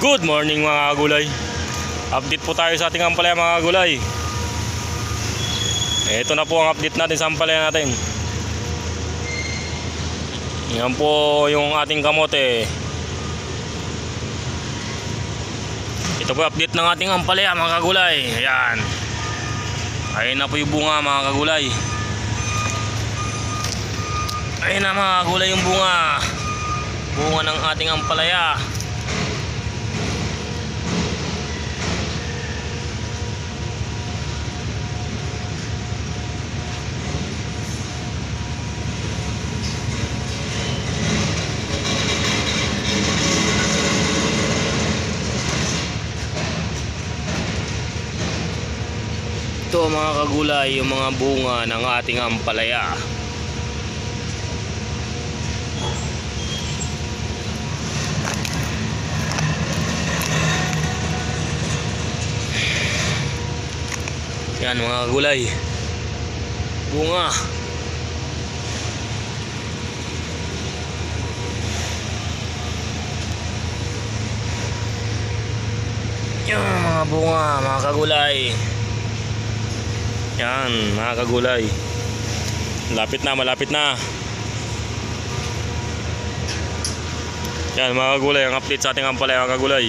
Good morning mga kagulay. Update po tayo sa ating ampalaya mga kagulay. Ito na po ang update natin sa ampalaya natin. Yan po yung ating kamote. Ito po update ng ating ampalaya mga kagulay. Ayan. Ayun na po yung bunga mga kagulay. Ayun na mga kagulay yung bunga. Bunga ng ating ampalaya. Ito mga kagulay, yung mga bunga ng ating ampalaya. Yan mga kagulay. Bunga. Yan mga bunga, mga kagulay. Yan, mga kagulay. Malapit na, malapit na. Yan, mga kagulay, ang update sa ating ampalaya, mga kagulay.